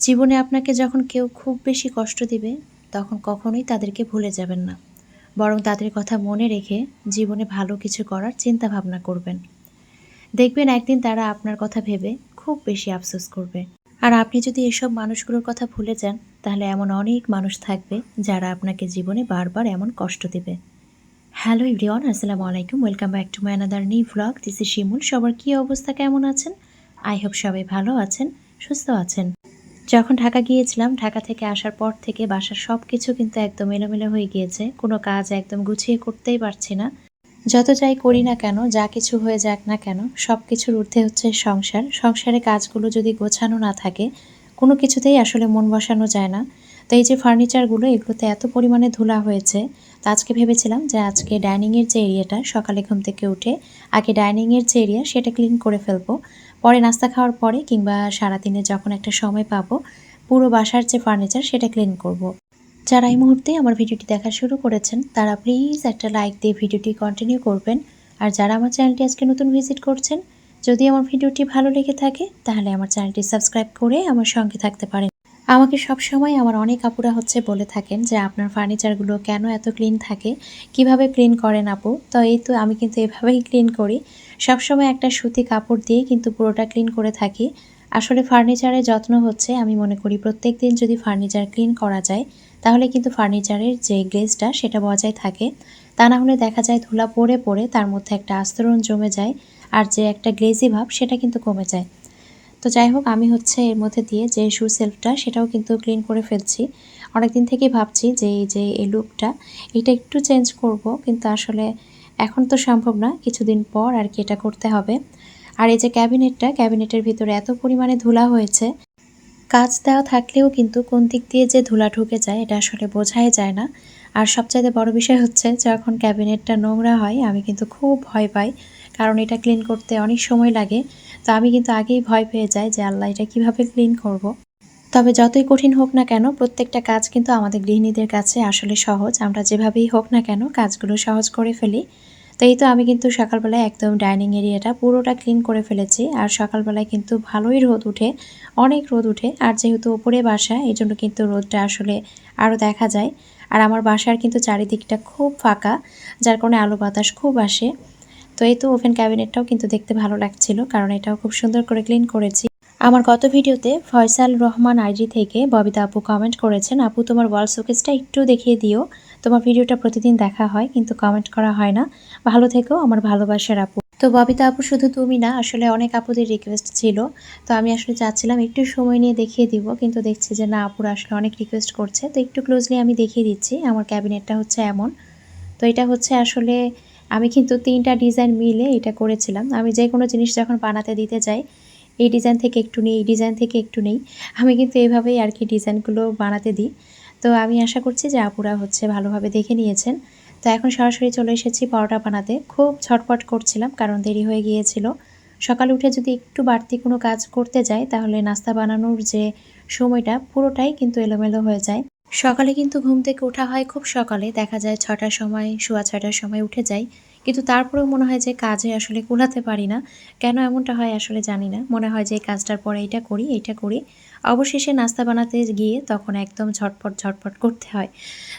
জীবনে আপনাকে যখন কেউ খুব বেশি কষ্ট দিবে, তখন কখনোই তাদেরকে ভুলে যাবেন না। বরং তাদের কথা মনে রেখে জীবনে ভালো কিছু করার চিন্তা ভাবনা করবেন। দেখবেন একদিন তারা আপনার কথা ভেবে খুব বেশি আফসোস করবে। আর আপনি যদি এসব মানুষগুলোর কথা ভুলে যান, তাহলে এমন অনেক মানুষ থাকবে যারা আপনাকে জীবনে বারবার এমন কষ্ট দেবে। হ্যালো ইভরিওয়ান আসসালামু আলাইকুম। Welcome back to my another new vlog this Shimul. সবার কী অবস্থা? কেমন আছেন? আই হোপ সবাই ভালো আছেন, সুস্থ আছেন। যখন ঢাকা গিয়েছিলাম, ঢাকা থেকে আসার পর থেকে বাসার সব কিছু কিন্তু একদম এলোমেলো হয়ে গিয়েছে। কোনো কাজ একদম গুছিয়ে করতেই পারছি না। যত যাই করি না কেন, যা কিছু হয়ে যাক না কেন সব কিছুর ঊর্ধ্বে হচ্ছে সংসার। সংসারে কাজগুলো যদি গোছানো না থাকে, কোনো কিছুতেই আসলে মন বসানো যায় না। তো এই যে ফার্নিচারগুলো, এগুলোতে এত পরিমাণে ধুলা হয়েছে। তো আজকে ভেবেছিলাম যে আজকে ডাইনিংয়ের যে এরিয়াটা, সকালে ঘুম থেকে উঠে আগে ডাইনিংয়ের যে এরিয়া, সেটা ক্লিন করে ফেলব। পরে নাস্তা খাওয়ার পরে কিংবা সারাদিনে যখন একটা সময় পাবো, পুরো বাসার যে ফার্নিচার সেটা ক্লিন করব। যারা এই মুহূর্তে আমার ভিডিওটি দেখা শুরু করেছেন, তারা প্লিজ একটা লাইক দিয়ে ভিডিওটি কন্টিনিউ করবেন। আর যারা আমার চ্যানেলটি আজকে নতুন ভিজিট করছেন, যদি আমার ভিডিওটি ভালো লেগে থাকে, তাহলে আমার চ্যানেলটি সাবস্ক্রাইব করে আমার সঙ্গে থাকতে পারেন। আমাকে সব সময় আমার অনেক আপুরা হচ্ছে বলে থাকেন যে, আপনার ফার্নিচারগুলো কেন এত ক্লিন থাকে? কীভাবে ক্লিন করেন আপু? তো এই তো আমি কিন্তু এভাবেই ক্লিন করি। সবসময় একটা সুতি কাপড় দিয়ে কিন্তু পুরোটা ক্লিন করে থাকি। আসলে ফার্নিচারের যত্ন হচ্ছে, আমি মনে করি প্রত্যেক দিন যদি ফার্নিচার ক্লিন করা যায়, তাহলে কিন্তু ফার্নিচারের যে গ্লেজটা সেটা বজায় থাকে। তা না হলে দেখা যায় ধুলা পড়ে পড়ে তার মধ্যে একটা আস্তরণ জমে যায় আর যে একটা গ্লেজি ভাব সেটা কিন্তু কমে যায়। তো যাই হোক, আমি হচ্ছে এর মধ্যে দিয়ে যে শু সেলফটা সেটাও কিন্তু ক্লিন করে ফেলছি। অনেকদিন থেকেই ভাবছি যে এই যে এই লুকটা এটা একটু চেঞ্জ করব, কিন্তু আসলে এখন তো সম্ভব না, কিছুদিন পর আর কি এটা করতে হবে। আর এই যে ক্যাবিনেটটা, ক্যাবিনেটের ভিতরে এত পরিমাণে ধুলা হয়েছে কাজ দেওয়া থাকলেও কিন্তু কোন দিক দিয়ে যে ধুলা ঢুকে যায় এটা আসলে বোঝাই যায় না। আর সবচাইতে বড় বিষয় হচ্ছে, যখন ক্যাবিনেটটা নোংরা হয়, আমি কিন্তু খুব ভয় পাই, কারণ এটা ক্লিন করতে অনেক সময় লাগে। তো আমি কিন্তু আগেই ভয় পেয়ে যাই যে, আল্লাহ, এটা কীভাবে ক্লিন করব। তবে যতই কঠিন হোক না কেন, প্রত্যেকটা কাজ কিন্তু আমাদের গৃহিণীদের কাছে আসলে সহজ। আমরা যেভাবেই হোক না কেন, কাজগুলো সহজ করে ফেলি। তো এই তো আমি কিন্তু সকালবেলায় একদম ডাইনিং এরিয়াটা পুরোটা ক্লিন করে ফেলেছি। আর সকালবেলায় কিন্তু ভালোই রোদ উঠে, অনেক রোদ উঠে। আর যেহেতু ওপরে বাসা এই জন্য কিন্তু রোদটা আসলে আরও দেখা যায়। আর আমার বাসার কিন্তু চারিদিকটা খুব ফাঁকা, যার কারণে আলো বাতাস খুব আসে। তো এই তো ওভেন ক্যাবিনেটটাও কিন্তু দেখতে ভালো লাগছিল, কারণ এটাও খুব সুন্দর করে ক্লিন করেছি। আমার গত ভিডিওতে ফয়সাল রহমান আইজি থেকে ববিতা আপু কমেন্ট করেছেন, আপু, তোমার ওয়াল শোকেসটা একটু দেখিয়ে দিও। তোমার ভিডিওটা প্রতিদিন দেখা হয়, কিন্তু কমেন্ট করা হয় না। ভালো থেকেও আমার ভালোবাসার আপু। তো ববিতা আপু, শুধু তুমি না, আসলে অনেক আপুদের রিকোয়েস্ট ছিল। তো আমি আসলে চাচ্ছিলাম একটু সময় নিয়ে দেখিয়ে দিব, কিন্তু দেখছি যে না, আপুরা আসলে অনেক রিকোয়েস্ট করছে। তো একটু ক্লোজলি আমি দেখিয়ে দিচ্ছি, আমার ক্যাবিনেটটা হচ্ছে এমন। তো এটা হচ্ছে আসলে আমি কিন্তু তিনটা ডিজাইন মিলে এটা করেছিলাম। আমি যে কোনো জিনিস যখন বানাতে দিতে যাই এই ডিজাইন থেকে একটু নেই, এই ডিজাইন থেকে একটু নেই। আমি কিন্তু এইভাবেই আর কি ডিজাইনগুলো বানাতে দিই। তো আমি আশা করছি যে আপুরা হচ্ছে ভালোভাবে দেখে নিয়েছেন। তো এখন সরাসরি চলে এসেছি পরোটা বানাতে। খুব ছটপট করছিলাম কারণ দেরি হয়ে গিয়েছিল। সকালে উঠে যদি একটু বাড়তি কোনো কাজ করতে যাই, তাহলে নাস্তা বানানোর যে সময়টা, পুরোটাই কিন্তু এলোমেলো হয়ে যায়। সকালে কিন্তু ঘুম থেকে ওঠা হয় খুব সকালে। দেখা যায় ছটার সময়, সোয়া ছটার সময় উঠে যাই। কিন্তু তারপরেও মনে হয় যে কাজে আসলে কুলাতে পারি না। কেন এমনটা হয় আসলে জানি না। মনে হয় যে এই কাজটার পরে এইটা করি এইটা করি। অবশেষে নাস্তা বানাতে গিয়ে তখন একদম ঝটপট ঝটপট করতে হয়।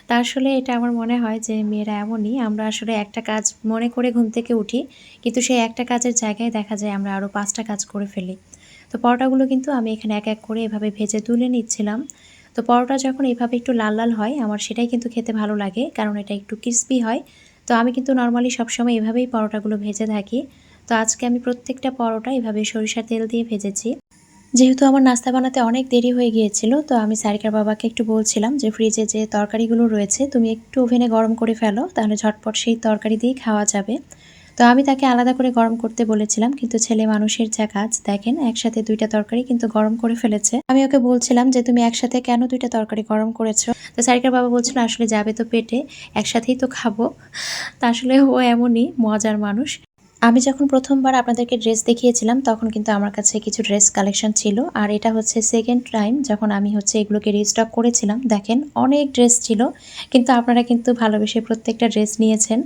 তা আসলে এটা আমার মনে হয় যে মেয়েরা এমনই। আমরা আসলে একটা কাজ মনে করে ঘুম থেকে উঠি, কিন্তু সেই একটা কাজের জায়গায় দেখা যায় আমরা আরও পাঁচটা কাজ করে ফেলি। তো পরোটাগুলো কিন্তু আমি এখানে এক এক করে এভাবে ভেজে তুলে নিচ্ছিলাম। তো পরোটা যখন এভাবে একটু লাল লাল হয়, আমার সেটাই কিন্তু খেতে ভালো লাগে, কারণ এটা একটু ক্রিস্পি হয়। তো আমি কিন্তু নর্মালি সবসময় এভাবেই পরোটাগুলো ভেজে থাকি। তো আজকে আমি প্রত্যেকটা পরোটা এভাবে সরিষার তেল দিয়ে ভেজেছি। যেহেতু আমার নাস্তা বানাতে অনেক দেরি হয়ে গিয়েছিল, তো আমি সারিকার বাবাকে একটু বলছিলাম যে ফ্রিজে যে তরকারিগুলো রয়েছে, তুমি একটু ওভেনে গরম করে ফেলো, তাহলে ঝটপট সেই তরকারি দিয়েই খাওয়া যাবে। তো আমি তাকে আলাদা করে গরম করতে বলেছিলাম, কিন্তু ছেলে মানুষের যা কাজ, দেখেন, একসাথে দুইটা তরকারি কিন্তু গরম করে ফেলেছে। আমি ওকে বলছিলাম যে, তুমি একসাথে কেন দুইটা তরকারি গরম করেছ? তো সারিকার বাবা বলছিল, আসলে যাবে তো পেটে, একসাথেই তো খাব। তা আসলে ও এমনই মজার মানুষ। আমি যখন প্রথমবার আপনাদেরকে ড্রেস দেখিয়েছিলাম, তখন কিন্তু আমার কাছে কিছু ড্রেস কালেকশন ছিল, আর এটা হচ্ছে সেকেন্ড টাইম যখন আমি হচ্ছে এগুলোকে রিস্টক করেছিলাম। দেখেন, অনেক ড্রেস ছিল, কিন্তু আপনারা কিন্তু ভালোবেসে প্রত্যেকটা ড্রেস নিয়েছেন।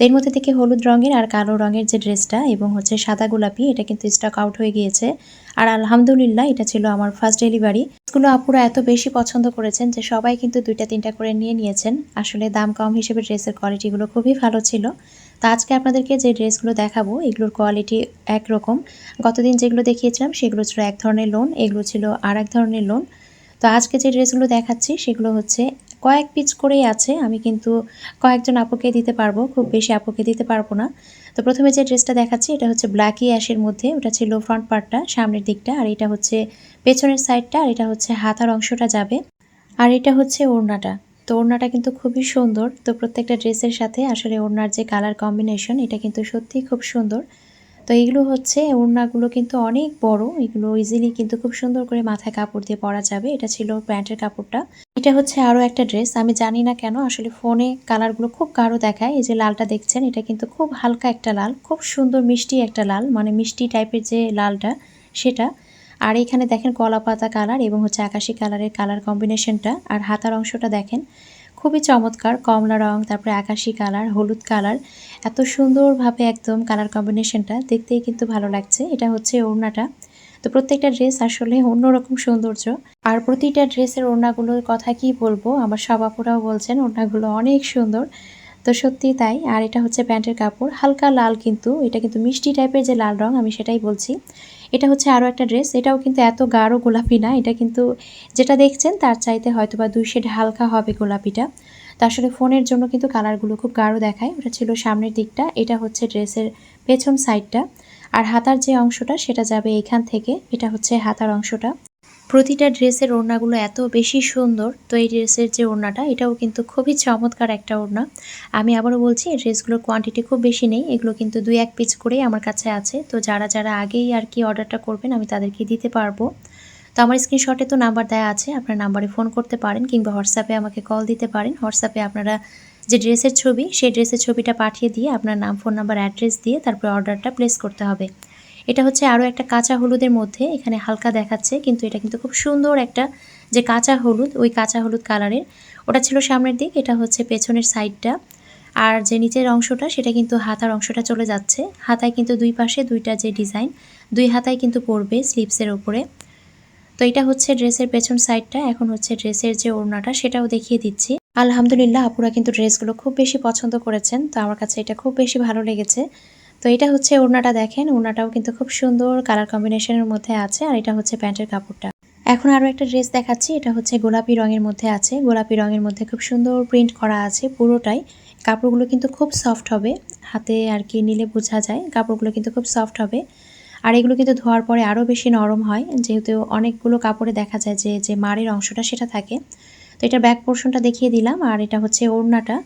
তো এর মধ্যে থেকে হলুদ রঙের আর কালো রঙের যে ড্রেসটা এবং হচ্ছে সাদা গোলাপি, এটা কিন্তু স্টক আউট হয়ে গিয়েছে। আর আলহামদুলিল্লাহ, এটা ছিল আমার ফার্স্ট ডেলিভারি এগুলো আপুরা এত বেশি পছন্দ করেছেন যে সবাই কিন্তু দুইটা, তিনটা করে নিয়ে নিয়েছেন। আসলে দাম কম হিসেবে ড্রেসের কোয়ালিটিগুলো খুবই ভালো ছিল। তো আজকে আপনাদেরকে যে ড্রেসগুলো দেখাবো, এগুলোর কোয়ালিটি একরকম। গতদিন যেগুলো দেখিয়েছিলাম, সেগুলো ছিল এক ধরনের লোন এগুলো ছিল আর এক ধরনের লোন তো আজকে যে ড্রেসগুলো দেখাচ্ছি, সেগুলো হচ্ছে কয়েক পিচ করেই আছে, আমি কিন্তু কয়েকজন আপুকে দিতে পারব, খুব বেশি আপুকে দিতে পারব না। তো প্রথমে যে ড্রেসটা দেখাচ্ছি, এটা হচ্ছে ব্ল্যাকি অ্যাশের মধ্যে, ওটা ছিল ফ্রন্ট পার্টটা, সামনের দিকটা, আর এটা হচ্ছে পেছনের সাইডটা, আর এটা হচ্ছে হাতার অংশটা যাবে, আর এটা হচ্ছে ওড়নাটা। তো ওড়নাটা কিন্তু খুবই সুন্দর, তো প্রত্যেকটা ড্রেসের সাথে আসলে ওড়নার যে কালার কম্বিনেশন এটা কিন্তু সত্যিই খুব সুন্দর। তো এইগুলো হচ্ছে ওড়নাগুলো কিন্তু অনেক বড়। এগুলো ইজিলি কিন্তু খুব সুন্দর করে মাথায় কাপড় দিয়ে পরা যাবে। এটা ছিল প্যান্টের কাপড়টা। এটা হচ্ছে আরও একটা ড্রেস আমি জানি না কেন, আসলে ফোনে কালারগুলো খুব গাঢ় দেখায়। এই যে লালটা দেখছেন, এটা কিন্তু খুব হালকা একটা লাল, খুব সুন্দর মিষ্টি একটা লাল মানে মিষ্টি টাইপের যে লালটা, সেটা। আর এখানে দেখেন কলা পাতা কালার এবং হচ্ছে আকাশি কালারের কালার কম্বিনেশনটা আর হাতার অংশটা দেখেন খুবই চমৎকার, কমলা রং, তারপরে আকাশি কালার, হলুদ কালার। এত সুন্দরভাবে একদম কালার কম্বিনেশনটা দেখতেই কিন্তু ভালো লাগছে। এটা হচ্ছে ওড়নাটা। তো প্রত্যেকটা ড্রেস আসলে অন্যরকম সৌন্দর্য। আর প্রতিটা ড্রেসের ওড়নাগুলোর কথা কি বলব? আমার সব আপুরাও বলছেন, ওড়নাগুলো অনেক সুন্দর। তো সত্যি তাই, আর এটা হচ্ছে প্যান্টের কাপড়। হালকা লাল কিন্তু, এটা কিন্তু মিষ্টি টাইপের যে লাল রং, আমি সেটাই বলছি। এটা হচ্ছে আরও একটা ড্রেস, এটাও কিন্তু এত গাঢ় গোলাপি না, এটা কিন্তু যেটা দেখছেন তার চাইতে হয়তো বা দুই শেড হালকা হবে গোলাপিটা। তো আসলে ফোনের জন্য কিন্তু কালারগুলো খুব গাঢ় দেখায়, ওটা ছিল সামনের দিকটা, এটা হচ্ছে ড্রেসের পেছন সাইডটা আর হাতার যে অংশটা, সেটা যাবে এখান থেকে, এটা হচ্ছে হাতার অংশটা। প্রতিটা ড্রেসের ওড়নাগুলো এত বেশি সুন্দর। তো এই ড্রেসের যে ওড়নাটা, এটাও কিন্তু খুবই চমৎকার একটা ওড়না। আমি আবারও বলছি, এই ড্রেসগুলোর কোয়ান্টিটি খুব বেশি নেই। এগুলো কিন্তু দুই এক পিস করেই আমার কাছে আছে। তো যারা যারা আগেই আর কি অর্ডারটা করবেন, আমি তাদেরকে দিতে পারব। তো আমার স্ক্রিনশটে তো নাম্বার দেওয়া আছে, আপনার নাম্বারে ফোন করতে পারেন কিংবা হোয়াটসঅ্যাপে আমাকে কল দিতে পারেন। হোয়াটসঅ্যাপে আপনারা যে ড্রেসের ছবি, সেই ড্রেসের ছবিটা পাঠিয়ে দিয়ে আপনার নাম ফোন নাম্বার অ্যাড্রেস দিয়ে তারপরে অর্ডারটা প্লেস করতে হবে। এটা হচ্ছে আরও একটা কাঁচা হলুদের মধ্যে, এখানে হালকা দেখাচ্ছে, কিন্তু এটা কিন্তু খুব সুন্দর একটা যে কাঁচা হলুদ, ওই কাঁচা হলুদ কালারের। ওটা ছিল সামনের দিক, এটা হচ্ছে পেছনের সাইডটা। আর যে নিচের অংশটা, সেটা কিন্তু হাতার অংশটা চলে যাচ্ছে। হাতায় কিন্তু দুই পাশে দুইটা যে ডিজাইন, দুই হাতায় কিন্তু পড়বে স্লিপসের ওপরে। তো এটা হচ্ছে ড্রেসের পেছন সাইডটা, এখন হচ্ছে ড্রেসের যে ওড়নাটা, সেটাও দেখিয়ে দিচ্ছি। আলহামদুলিল্লাহ, আপুরা কিন্তু ড্রেসগুলো খুব বেশি পছন্দ করেছেন, তো আমার কাছে এটা খুব বেশি ভালো লেগেছে। তো এটা হচ্ছে ওড়নাটা দেখেন, ওড়নাটাও কিন্তু খুব সুন্দর কালার কম্বিনেশনের মধ্যে আছে, আর এটা হচ্ছে প্যান্টের কাপড়টা। এখন আরও একটা ড্রেস দেখাচ্ছি, এটা হচ্ছে গোলাপি রঙের মধ্যে আছে, গোলাপি রঙের মধ্যে খুব সুন্দর প্রিন্ট করা আছে পুরোটাই। কাপড়গুলো কিন্তু খুব সফট হবে, হাতে আর কি নিলে বোঝা যায়, কাপড়গুলো কিন্তু খুব সফট হবে। আর এগুলো কিন্তু ধোয়ার পরে আরও বেশি নরম হয়, যেহেতু অনেকগুলো কাপড়ে দেখা যায় যে যে মারের অংশটা সেটা থাকে। তো এটা ব্যাক পোর্শনটা দেখিয়ে দিলাম, আর এটা হচ্ছে ওড়নাটা,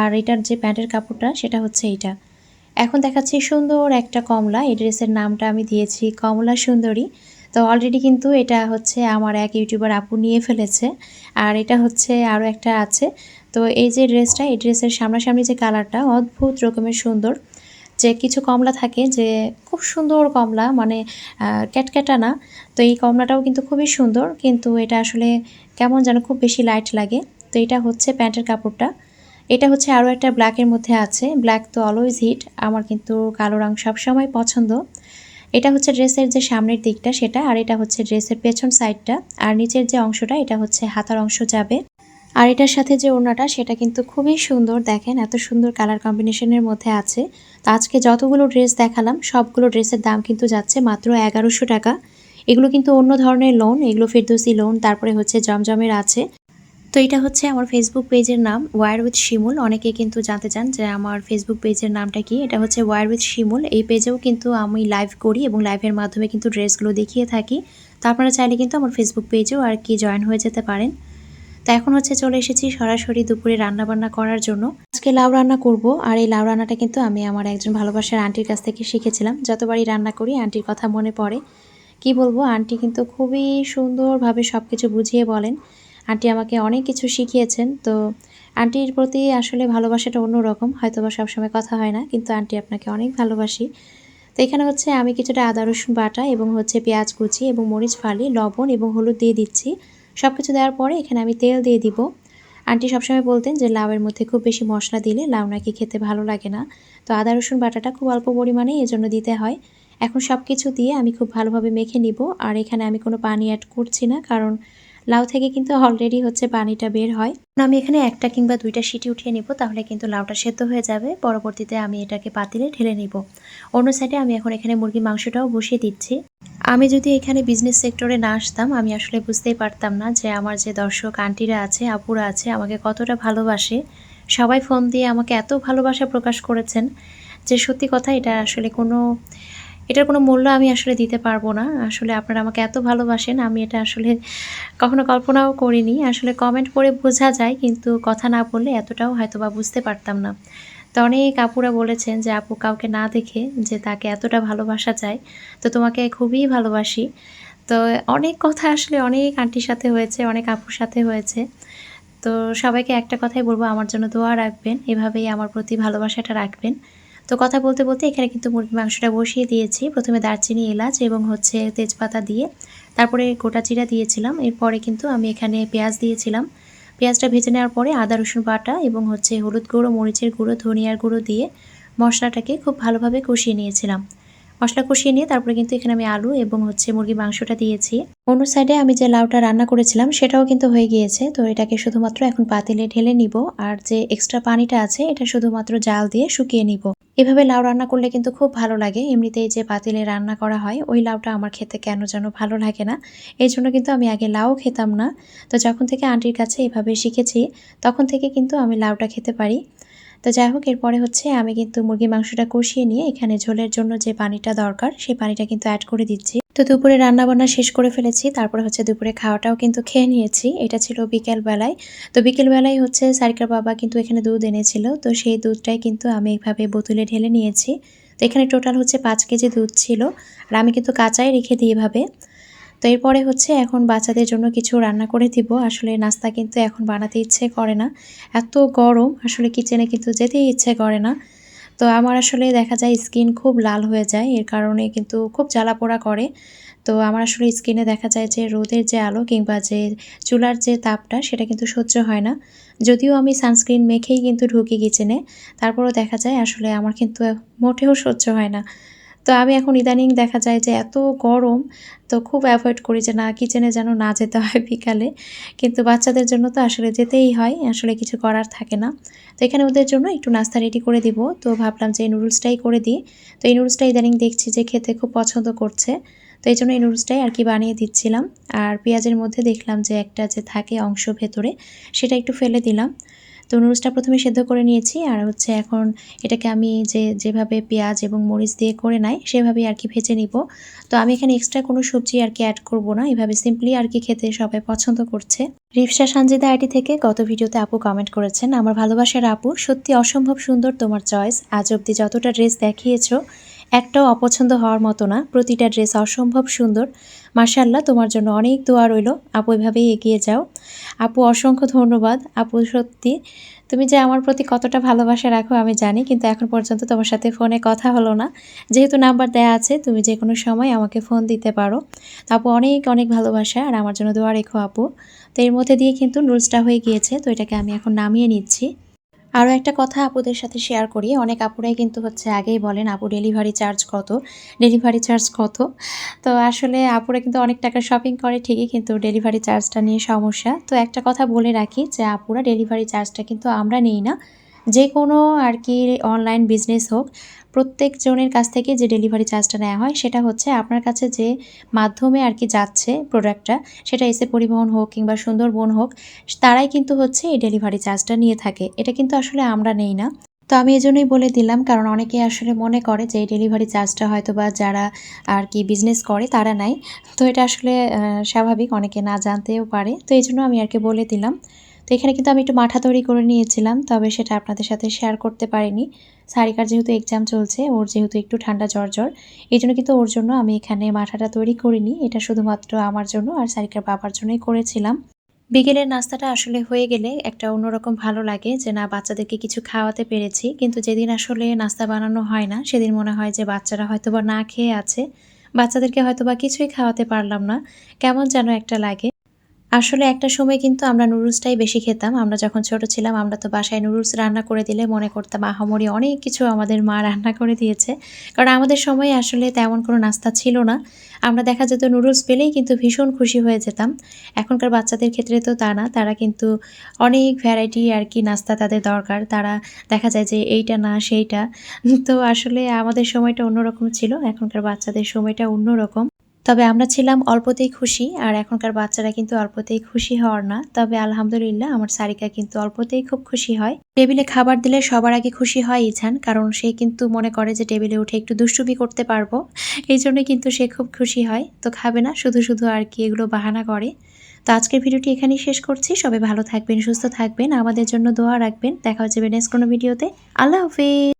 আর এটার যে প্যান্টের কাপড়টা সেটা হচ্ছে এইটা। এখন দেখাচ্ছি সুন্দর একটা কমলা। এই ড্রেসের নামটা আমি দিয়েছি কমলা সুন্দরী। তো অলরেডি কিন্তু এটা হচ্ছে আমার এক ইউটিউবার আপু নিয়ে ফেলেছে। আর এটা হচ্ছে আরও একটা আছে। তো এই যে ড্রেসটা, এই ড্রেসের সামনাসামনি যে কালারটা অদ্ভুত রকমের সুন্দর। যে কিছু কমলা থাকে যে খুব সুন্দর কমলা মানে ক্যাটক্যাটা না। তো এই কমলাটাও কিন্তু খুবই সুন্দর। কিন্তু এটা আসলে কেমন যেন খুব বেশি লাইট লাগে। তো এটা হচ্ছে প্যান্টের কাপড়টা। এটা হচ্ছে আরও একটা ব্ল্যাকের মধ্যে আছে। ব্ল্যাক তো অলওয়েজ হিট আমার কিন্তু কালো রং সবসময় পছন্দ। এটা হচ্ছে ড্রেসের যে সামনের দিকটা সেটা, আর এটা হচ্ছে ড্রেসের পেছন সাইডটা আর নিচের যে অংশটা এটা হচ্ছে হাতার অংশ যাবে। আর এটার সাথে যে ওড়নাটা সেটা কিন্তু খুবই সুন্দর, দেখেন এত সুন্দর কালার কম্বিনেশনের মধ্যে আছে। তো আজকে যতগুলো ড্রেস দেখালাম, সবগুলো ড্রেসের দাম কিন্তু যাচ্ছে মাত্র এগারোশো টাকা। এগুলো কিন্তু অন্য ধরনের লোন এগুলো ফেরদৌসি লোন তারপরে হচ্ছে জমজমের আছে। তো এটা হচ্ছে আমার ফেসবুক পেজের নাম ওয়ার উইথ শিমুল অনেকে কিন্তু জানতে চান যে আমার ফেসবুক পেজের নামটা কি। এটা হচ্ছে ওয়ার উইথ শিমুল এই পেজেও কিন্তু আমি লাইভ করি এবং লাইভের মাধ্যমে কিন্তু ড্রেসগুলো দেখিয়ে থাকি। তো আপনারা চাইলে কিন্তু আমার ফেসবুক পেজেও আর কি জয়েন হয়ে যেতে পারেন। তো এখন হচ্ছে চলে এসেছি সরাসরি দুপুরে রান্না বান্না করার জন্য। আজকে লাউ রান্না করব আর এই লাউ রান্নাটা কিন্তু আমি আমার একজন ভালোবাসার আন্টির কাছ থেকে শিখেছিলাম। যতবারই রান্না করি আন্টির কথা মনে পড়ে। কি বলব? আন্টি কিন্তু খুবই সুন্দরভাবে সব কিছু বুঝিয়ে বলেন। আন্টি আমাকে অনেক কিছু শিখিয়েছেন, তো আন্টির প্রতি আসলে ভালোবাসাটা অন্যরকম হয়তো বা সবসময় কথা হয় না, কিন্তু আন্টি আপনাকে অনেক ভালোবাসি। তো এখানে হচ্ছে আমি কিছুটা আদা, রসুন বাটা এবং হচ্ছে পেঁয়াজ কুচি এবং মরিচ ফালি, লবণ এবং হলুদ দিয়ে দিচ্ছি। সব কিছু দেওয়ার পরে এখানে আমি তেল দিয়ে দিব। আন্টি সবসময় বলতেন যে লাউয়ের মধ্যে খুব বেশি মশলা দিলে লাউ নাকি খেতে ভালো লাগে না। তো আদা, রসুন বাটাটা খুব অল্প পরিমাণে এজন্য দিতে হয়। এখন সব কিছু দিয়ে আমি খুব ভালোভাবে মেখে নিব। আর এখানে আমি কোনো পানি অ্যাড করছি না, কারণ লাউ থেকে কিন্তু অলরেডি হচ্ছে পানিটা বের হয়। আমি এখানে একটা কিংবা দুইটা সিটি উঠিয়ে নিব, তাহলে কিন্তু লাউটা সেদ্ধ হয়ে যাবে। পরবর্তীতে আমি এটাকে পাতিলে ঢেলে নিব। অন্য সাইডে আমি এখন এখানে মুরগি মাংসটাও বসিয়ে দিচ্ছি। আমি যদি এখানে বিজনেস সেক্টরে না আসতাম, আমি আসলে বুঝতেই পারতাম না যে আমার যে দর্শক, আন্টিরা আছে, আপুরা আছে, আমাকে কতটা ভালোবাসে। সবাই ফোন দিয়ে আমাকে এত ভালোবাসা প্রকাশ করেছেন যে সত্যি কথা এটা আসলে কোনো এটার কোনো মূল্য আমি আসলে দিতে পারব না। আসলে আপনারা আমাকে এত ভালোবাসেন, আমি এটা আসলে কখনো কল্পনাও করিনি। আসলে কমেন্ট পড়ে বোঝা যায়, কিন্তু কথা না বললে এতটাও হয়তো বা বুঝতে পারতাম না। তো অনেক আপুরা বলেছেন যে, আপু, কাউকে না দেখে যে তাকে এতটা ভালোবাসা যায়, তো তোমাকে খুবই ভালোবাসি। তো অনেক কথা আসলে অনেক আন্টির সাথে হয়েছে, অনেক আপুর সাথে হয়েছে। তো সবাইকে একটা কথাই বলব, আমার জন্য দোয়া রাখবেন, এভাবেই আমার প্রতি ভালোবাসাটা রাখবেন। তো কথা বলতে বলতে এখানে কিন্তু মুরগি মাংসটা বসিয়ে দিয়েছি। প্রথমে দারচিনি, এলাচ এবং হচ্ছে তেজপাতা দিয়ে। তারপরে গোটা চিরা দিয়েছিলাম। এরপরে কিন্তু আমি এখানে পেঁয়াজ দিয়েছিলাম। পেঁয়াজটা ভেজে নেওয়ার পরে আদা, রসুন বাটা এবং হচ্ছে হলুদ গুঁড়ো, মরিচের গুঁড়ো, ধনিয়ার গুঁড়ো দিয়ে মশলাটাকে খুব ভালোভাবে কষিয়ে নিয়েছিলাম। মশলা কষিয়ে নিয়ে তারপরে কিন্তু এখানে আমি আলু এবং হচ্ছে মুরগি মাংসটা দিয়েছি। অন্য সাইডে আমি যে লাউটা রান্না করেছিলাম সেটাও কিন্তু হয়ে গিয়েছে। তো এটাকে শুধুমাত্র এখন পাতিলে ঢেলে নিব আর যে এক্সট্রা পানিটা আছে এটা শুধুমাত্র জাল দিয়ে শুকিয়ে নিব। এভাবে লাউ রান্না করলে কিন্তু খুব ভালো লাগে। এমনিতেই যে পাতিলে রান্না করা হয়, ওই লাউটা আমার খেতে কেন যেন ভালো লাগে না। এই জন্য কিন্তু আমি আগে লাউ খেতাম না। তো যখন থেকে আন্টির কাছে এভাবে শিখেছি, তখন থেকে কিন্তু আমি লাউটা খেতে পারি। তো যাই হোক, এরপরে হচ্ছে আমি কিন্তু মুরগি মাংসটা কষিয়ে নিয়ে এখানে ঝোলের জন্য যে পানিটা দরকার, সেই পানিটা কিন্তু অ্যাড করে দিচ্ছি। তো দুপুরে রান্না বান্না শেষ করে ফেলেছি, তারপরে হচ্ছে দুপুরে খাওয়াটাও কিন্তু খেয়ে নিয়েছি। এটা ছিল বিকেল বেলায় তো বিকেল বেলায় হচ্ছে সারিকার বাবা কিন্তু এখানে দুধ এনেছিল, তো সেই দুধটাই কিন্তু আমি এইভাবে বোতলে ঢেলে নিয়েছি। তো এখানে টোটাল হচ্ছে পাঁচ কেজি দুধ ছিল। আর আমি কিন্তু কাঁচাই রেখে দিই এভাবে। তো এরপরে হচ্ছে এখন বাচ্চাদের জন্য কিছু রান্না করে দিব। আসলে নাস্তা কিন্তু এখন বানাতে ইচ্ছে করে না। এত গরম, আসলে কিচেনে কিন্তু যেতেই ইচ্ছে করে না। তো আমার আসলে দেখা যায় স্কিন খুব লাল হয়ে যায়, এর কারণে কিন্তু খুব জ্বালা পোড়া করে। তো আমার আসলে স্কিনে দেখা যায় যে রোদের যে আলো কিংবা যে চুলার যে তাপটা, সেটা কিন্তু সহ্য হয় না। যদিও আমি সানস্ক্রিন মেখেই কিন্তু ঢুকি কিচেনে তারপরেও দেখা যায় আসলে আমার কিন্তু মোটেও সহ্য হয় না। তো আমি এখন ইদানিং দেখা যায় যে এত গরম, তো খুব অ্যাভয়েড করি যে না কিচেনে যেন না যেতে হয় বিকালে। কিন্তু বাচ্চাদের জন্য তো আসলে যেতেই হয়, আসলে কিছু করার থাকে না। তো এখানে ওদের জন্য একটু নাস্তা রেডি করে দিব। তো ভাবলাম যে এই নুডলসটাই করে দিই। তো এই নুডলসটা ইদানিং দেখছি যে খেতে খুব পছন্দ করছে। তো এই জন্য এই নুডলসটাই আর কি বানিয়ে দিচ্ছিলাম। আর পেঁয়াজের মধ্যে দেখলাম যে একটা যে থাকে অংশ ভেতরে, সেটা একটু ফেলে দিলাম। তো নুডলসটা প্রথমে সেদ্ধ করে নিয়েছি আর হচ্ছে এখন এটাকে আমি যে, যেভাবে পেঁয়াজ এবং মরিচ দিয়ে করে নাই সেভাবেই আর কি ভেজে নিব। তো আমি এখানে এক্সট্রা কোনো সবজি আর কি অ্যাড করব না। এভাবে সিম্পলি আর কি খেতে সবাই পছন্দ করছে। রিফসা সানজিদা আইটি থেকে গত ভিডিওতে আপু কমেন্ট করেছেন, আমার ভালোবাসার আপু, সত্যি অসম্ভব সুন্দর তোমার চয়েস আজ অব্দি যতটা ড্রেস দেখিয়েছো একটাও অপছন্দ হওয়ার মতো না। প্রতিটা ড্রেস অসম্ভব সুন্দর। মার্শাল্লাহ তোমার জন্য অনেক দোয়া রইল। আপু এভাবেই এগিয়ে যাও। আপু, অসংখ্য ধন্যবাদ। আপু, সত্যি, তুমি যে আমার প্রতি কতটা ভালোবাসা রাখো, আমি জানি, কিন্তু এখন পর্যন্ত তোমার সাথে ফোনে কথা হলো না। যেহেতু নাম্বার দেয়া আছে, তুমি যে কোনো সময় আমাকে ফোন দিতে পারো। তো আপু, অনেক অনেক ভালোবাসা, আর আমার জন্য দোয়া রেখো আপু। তো এর মধ্যে দিয়ে কিন্তু নুডলসটা হয়ে গিয়েছে, তো এটাকে আমি এখন নামিয়ে নিচ্ছি। আরও একটা কথা আপুদের সাথে শেয়ার করি। অনেক আপুরাই কিন্তু হচ্ছে আগেই বলেন, আপু ডেলিভারি চার্জ কত? ডেলিভারি চার্জ কত? তো আসলে আপুরা কিন্তু অনেক টাকা শপিং করে, ঠিকই কিন্তু ডেলিভারি চার্জটা নিয়ে সমস্যা। তো একটা কথা বলে রাখি যে, আপুরা ডেলিভারি চার্জটা কিন্তু আমরা নিই না। যে কোনো আর কি অনলাইন বিজনেস হোক প্রত্যেকজনের কাছ থেকে যে ডেলিভারি চার্জটা নেওয়া হয়, সেটা হচ্ছে আপনার কাছে যে মাধ্যমে আর কি যাচ্ছে প্রোডাক্টটা সেটা এসে পরিবহন হোক কিংবা সুন্দরবন হোক, তারাই কিন্তু হচ্ছে এই ডেলিভারি চার্জটা নিয়ে থাকে। এটা কিন্তু আসলে আমরা নেই না। তো আমি এজন্যই বলে দিলাম, কারণ অনেকে আসলে মনে করে যে এই ডেলিভারি চার্জটা হয়তো বা যারা আর কি বিজনেস করে, তারা নেয় তো এটা আসলে স্বাভাবিক, অনেকে না জানতেও পারে। তো এই জন্য আমি আর কি বলে দিলাম। তো এখানে কিন্তু আমি একটু মাঠা তৈরি করে নিয়েছিলাম, তবে সেটা আপনাদের সাথে শেয়ার করতে পারিনি। সারিকার যেহেতু এক্সাম চলছে, ওর যেহেতু একটু ঠান্ডা জ্বর জ্বর, এই জন্য কিন্তু ওর জন্য আমি এখানে মাঠাটা তৈরি করিনি। এটা শুধুমাত্র আমার জন্য আর সারিকার বাবার জন্যই করেছিলাম। বিকেলের নাস্তাটা আসলে হয়ে গেলে একটা অন্যরকম ভালো লাগে যে, না, বাচ্চাদেরকে কিছু খাওয়াতে পেরেছি। কিন্তু যেদিন আসলে নাস্তা বানানো হয় না, সেদিন মনে হয় যে, বাচ্চারা হয়তোবা না খেয়ে আছে। বাচ্চাদেরকে হয়তোবা কিছুই খাওয়াতে পারলাম না। কেমন যেন একটা লাগে। আসলে একটা সময় কিন্তু আমরা নুডলসটাই বেশি খেতাম। আমরা যখন ছোট ছিলাম, আমরা তো বাসায় নুডলস রান্না করে দিলে মনে করতাম, আহামরি, অনেক কিছু আমাদের মা রান্না করে দিয়েছে। কারণ আমাদের সময়ে আসলে তেমন কোনো নাস্তা ছিল না। আমরা দেখা যেত নুডলস পেলেই কিন্তু ভীষণ খুশি হয়ে যেতাম। এখনকার বাচ্চাদের ক্ষেত্রে তো তা না। তারা কিন্তু অনেক ভ্যারাইটি আর কি নাস্তা তাদের দরকার। তারা দেখা যায় যে এইটা না, সেইটা। তো আসলে আমাদের সময়টা অন্যরকম ছিল। এখনকার বাচ্চাদের সময়টা অন্যরকম। তবে আমরা ছিলাম অল্পতেই খুশি, আর এখনকার বাচ্চারা কিন্তু অল্পতেই খুশি হওয়ার না। তবে আলহামদুলিল্লাহ, আমার সারিকা কিন্তু অল্পতেই খুব খুশি হয়। টেবিলে খাবার দিলে সবার আগে খুশি হয় ইছান, কারণ সে কিন্তু মনে করে যে টেবিলে উঠে একটু দুষ্টুমি করতে পারব। এই জন্য কিন্তু সে খুব খুশি হয়। তো খাবে না, শুধু শুধু আর কি এগুলো বাহানা করে। তো আজকের ভিডিওটি এখানেই শেষ করছি। সবাই ভালো থাকবেন, সুস্থ থাকবেন। আমাদের জন্য দোয়া রাখবেন। দেখা হচ্ছে নেক্সট কোনো ভিডিওতে। আল্লাহ হাফিজ।